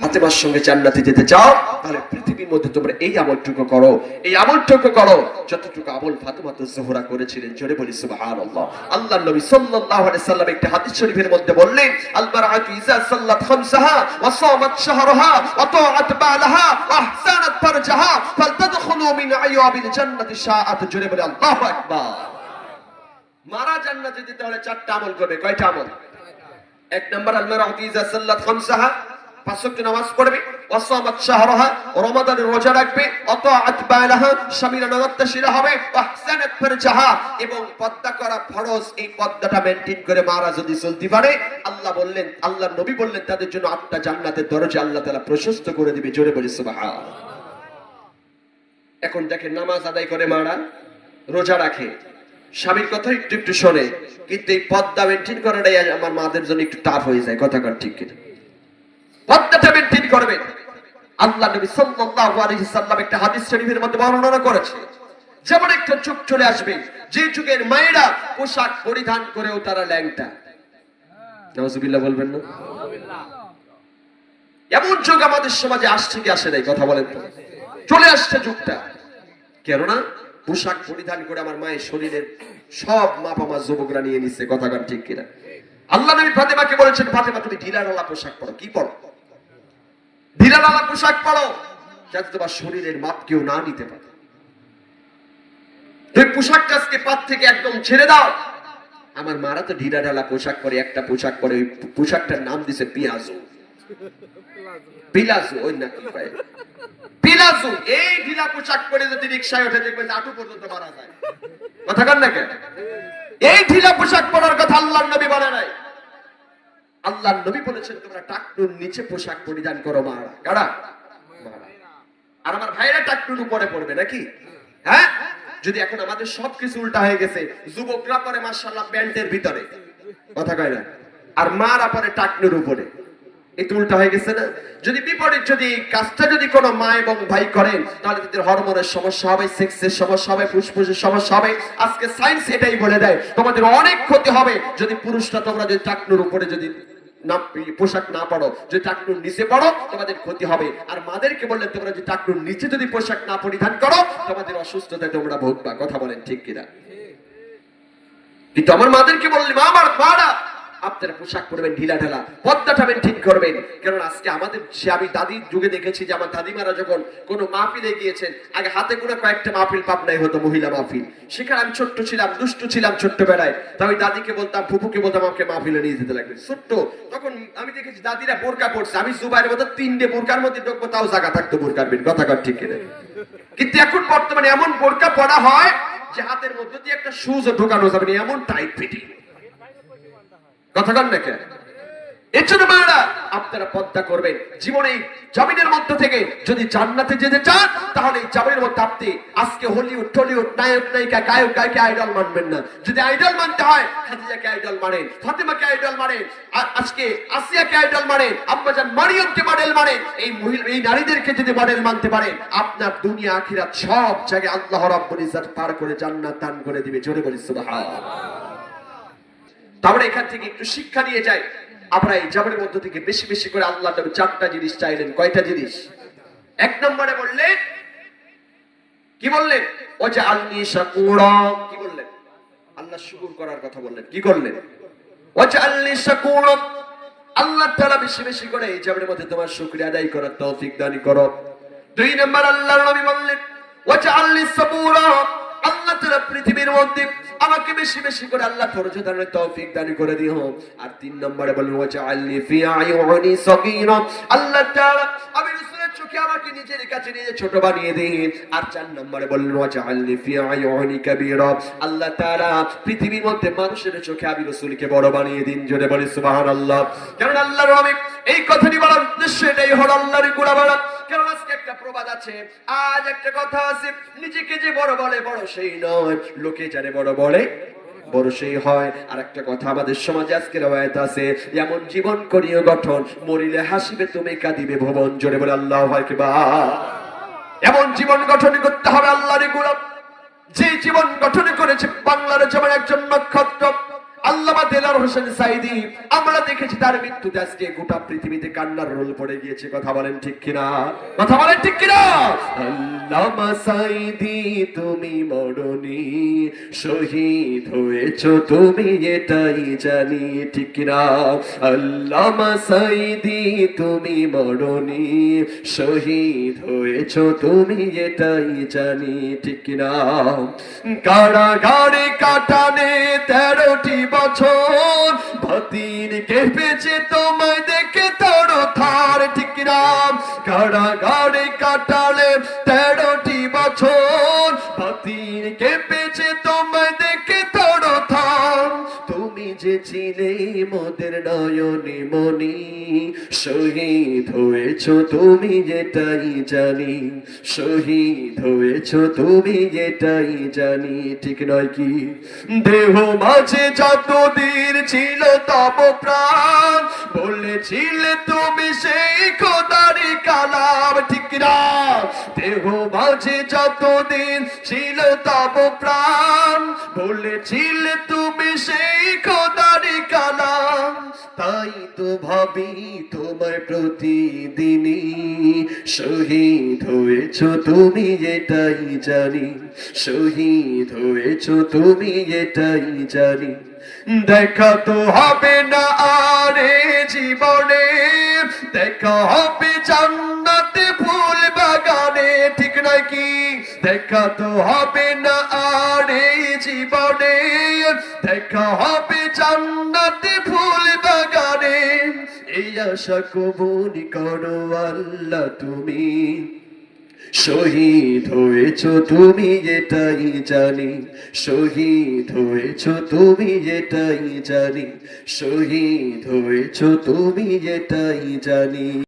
ফাতেমার সঙ্গে জান্নাতে যেতে চাও, তাহলে পৃথিবীর মধ্যে তোমরা এই আমলটুকু করো। এই আমলটুকু করো, যতটুকু আমল ফাতেমা তো জোহরা করেছিলেন, জোরে বলি সুবহানাল্লাহ। আল্লাহর নবী সাল্লাল্লাহু আলাইহি সাল্লাম একটা হাদিস শরীফের মধ্যে বললেন আল বারআতু ইজা সাল্লাত খামসাহা ওয়া সামাত শাহরাহা ওয়া তাআত বালাহা ওয়া আহসানাত ফারজাহা ফালতাদখুলু মিন আইয়াবিল জান্নাতি শাআত। জোরে বলি আল্লাহু আকবার। মারা জান্নাতে যেতে হলে চারটা আমল করবে, কয়টা আমল? এক নম্বর আল মারআতু ইজা সাল্লাত খামসাহা আল্লাহ বললেন আল্লাহর নবী বললেন, তাদের জন্য আটটা জান্নাতের দরজা আল্লাহ প্রশস্ত করে দিবে। জোরে বলি এখন দেখেন নামাজ আদায় করে মারা, রোজা রাখে। স্বামীর কথা একটু একটু শোনে, কিন্তু এই পদ্মা মেনটেন করাটাই আমার মাদের জন্য একটু টাফ হয়ে যায়। কথা ঠিক কিনা? মেনটেন আল্লাহ নবী সাল্লাল্লাহু আলাইহি সাল্লাম একটা হাদিস শরীফের মধ্যে বর্ণনা করেছে। যেমন একটা চলে আসবে, যে যুগের মায়েরা পোশাক পরিধান করেও তারা ল্যাংটা। নাউজুবিল্লাহ বলবেন না? এমন যুগ আমাদের সমাজে আসছে কি আসে নাই, কথা বলেন তো। চলে আসছে যুগটা। কেননা পোশাক পরিধান করে আমার মায়ের শরীরের সব মাপ আমার যুবকরা নিয়ে নিচ্ছে কথা ঠিক কিনা? আল্লাহ নবী ফাতেমাকে বলেছেন, ফাতেমা, তুমি ঢিলাঢালা পোশাক পরো, কি পরো? ঢিলাঢালা পোশাক পরো। যাতে তোমার শরীরের মাপ কেউ না নিতে পারে। তুমি পোশাকটা আজকে পাত থেকে একদম ছেড়ে দাও। আমার মারা তো ঢিলাঢালা পোশাক পরে, একটা পোশাক পরে, ওই পোশাকটার নাম দিছে পিয়াজু। পিলাজু, ওই না কি পায় পিলাজু, এই ঢিলা পোশাক পরে যদি রিক্সায় ওঠে দেখবেন আটু পর্যন্ত মারা যায়। কথা কন না কেন? এই ঢিলা পোশাক পরার কথা আল্লাহর নবী বলে নাই। আল্লাহর নবী বলেছেন, তোমরা টাকনুর নিচে পোশাক পরিধান করো, মারা। কারা? আর আমার ভাইরা টাকনুর উপরে পড়বে, নাকি? হ্যাঁ? যদি এখন আমাদের সবকিছু উল্টা হয়ে গেছে, যুবকরা পরে মার্শাল্লাহ প্যান্টের ভিতরে। কথা কয় না? আর মারা পরে টাকনুর উপরে। এই উল্টা হয়ে গেছে না? যদি বিপরীত যদি কাজটা যদি কোনো মা এবং ভাই করেন, তাহলে তাদের হরমোনের সমস্যা হবে, সেক্সের সমস্যা হবে, ফুসফুসের সমস্যা হবে। আজকে সায়েন্স এটাই বলে দেয়, তোমাদের অনেক ক্ষতি হবে। যদি পুরুষরা তোমরা যদি টাকনুর উপরে যদি না পোশাক না পড়ো যদি টাকনুর নিচে পড়ো, তোমাদের ক্ষতি হবে। আর মাদেরকে বললেন তোমরা যদি টাকনুর নিচে যদি পোশাক না পরিধান করো, তোমাদের অসুস্থতায় তোমরা ভোগবা। কথা বলেন ঠিক কিনা? কিন্তু আমার মাদেরকে বললি, মা, আমার মারা আপনারা পোশাক পরবেন, ঢিলা ঢালা পদ্মাটা মেনটেন করবেন। কারণ আজকে আমাদের, সে আমি দাদির যুগে দেখেছি যে আমার দাদিমারা যখন কোনো মাহফিলে গিয়েছেন, আগে হাতে করে কয়েকটা মাহফিল পাবনাই হতো, মহিলা মাহফিল। সেখানে আমি ছোট্ট ছিলাম, দুষ্টু ছিলাম ছোট্ট বেলায় তো আমি দাদিকে বলতাম ফুপুকে বলতাম, আমাকে মাহফিলে নিয়ে যেতে লাগবে। ছোট্ট, তখন আমি দেখেছি দাদিরা বোরকা পড়ছে আমি জুবাইয়ের মতো তিনটে বোরকার মধ্যে ঢুকবো, তাও জায়গা থাকতো বোরকার বিন কথা কর ঠিক কিনা। কিন্তু এখন বর্তমানে এমন বোরকা পড়া হয় যে হাতের মধ্যে দিয়ে একটা সুজও ঢোকানো যাবে এমন টাইট ফিটিং আপনারা পদ্মা করবেন। জীবনে জমিনের থেকে যদি জান্নাতে যেতে চান, তাহলে জমিনের মধ্যে আপনি আজকে হলিউড, টলিউড নায়ক, নায়িকা, গায়ক, গায়কে, আইডল মানবেন না। যদি আইডল মানতে হয় আইডল মানেন, ফাতেমাকে আইডল মানেন আজকে আসিয়াকে আইডল মানেন মডেল মানেন, এই মহিলা, এই নারীদেরকে যদি মডেল মানতে পারেন, আপনার দুনিয়া, আখিরাত সব জায়গায় আল্লাহ রাব্বুল ইজ্জত পার করে জান্নাত দান করে দিবে। জোরে বলি, সুবহানাল্লাহ। তারপরে এখান থেকে একটু শিক্ষা নিয়ে যাই। আমরা এই জামানের মধ্য থেকে বেশি বেশি করে আল্লাহ নবী চারটা জিনিস চাইলেন। কয়টা জিনিস? এক নম্বরে বললেন, কি বললেন? ও যে আল্লি কি বললেন? আল্লাহ শুকুর করার কথা বললেন। কি করলেন? ও যে আল্লাহ বেশি বেশি করে এই জামানের মধ্যে তোমার শুকরিয়া আদায় করার তৌফিক করো। দুই নম্বর আল্লাহর নবী বললেন ও যে আল্লি সাবুরা পৃথিবীর মধ্যে আমাকে বেশি বেশি করে আল্লাহ ধৈর্য ধারণের তৌফিক দান করে দিও। আর তিন নম্বরে বললেন ওয়া জাআলনি ফি সাগীরা। আল্লাহ তাআলা আমি রাসূলের চোখে আমাকে নিজের কাছে ছোট বানিয়ে দিন। আর চার নম্বরে বললেন ওয়া জাআলনি ফি কাবীরা। আল্লাহ তাআলা পৃথিবীর মধ্যে মানুষের চোখে আমি রাসূলকে বড় বানিয়ে দিন, জোরে বলি সুবহানাল্লাহ। কারণ আল্লাহর নবী এই কথাটি বলার উদ্দেশ্য এটাই হলো আল্লাহর একটা প্রবাদ আছে। আজ একটা কথা আছে, নিজেকে যে বড় বলে, বড় সেই নয়। লোকে যারে বড় বলে, বড় সেই হয়। আর একটা কথা আমাদের সমাজে আজকে রবায়ত আছে, এমন জীবন করিও গঠন, মরিলে হাসিবে, তুমি কাঁদিবে ভবন। জোরে বলে, আল্লাহ হয় কিবা এমন জীবন গঠন করতে হবে আল্লাহর গুলাম। যে জীবন গঠন করেছে বাংলার যেমন একজন নক্ষত্র দেলার হোসেন সাইদি, আমরা দেখেছি তার মৃত্যুতে আজকে গোটা পৃথিবীতে কান্নার রোল পড়ে গিয়েছে, কথা বলেন ঠিক কিনা? কথা বলেন ঠিক কিনা? সাইদি, তুমি মরণি শহীদ হয়েছ, তুমি এটাই জানি, ঠিক কিনা? আল্লামা সাইদি, তুমি মরণি শহীদ হয়েছ, তুমি এটাই জানি, ঠিক কিনা? কারাগারে কাটানে তেরোটি বছর ভাতির কেঁপেছে তোমায় দেখে তোর থার। ঠিক কিনা কারাগারে কাটালে তেরোটি বছর। ভাতির কেঁপেছে তুমি যে ছিলে মোদের নয়নে মনি শহীদ হয়েছ তুমি যেটাই জানি। শহীদ হয়েছ তুমি যেটাই জানি। ঠিক নয় কি? দেহ মাঝে যতদিন ছিল তব প্রাণ। বলেছিলে তুমি সেই খোদারি কালাম। ঠিক না? দেহ মাঝে যতদিন ছিল তব প্রাণ। বলেছিলে তুমি সেই খোদারি কালাম তাই তো ভাবি তোমার প্রতিদিনই শহীদ হয়েছ তুমি এটাই জানি, শহীদ হয়েছ তুমি এটাই জানি। দেখা তো হবে না আরে জীবনে, দেখা হবে জান্নাতে ফুল বাগানে, ঠিক নয় কি? দেখা তো হবে না আরে জীবনে, দেখা হবে জান্নাতে আশা করো আল্লাহ তুমি। শহীদ হয়েছ তুমি যেটাই জানি। শহীদ হয়েছ তুমি যেটাই জানি। শহীদ হয়েছ তুমি যেটাই জানি।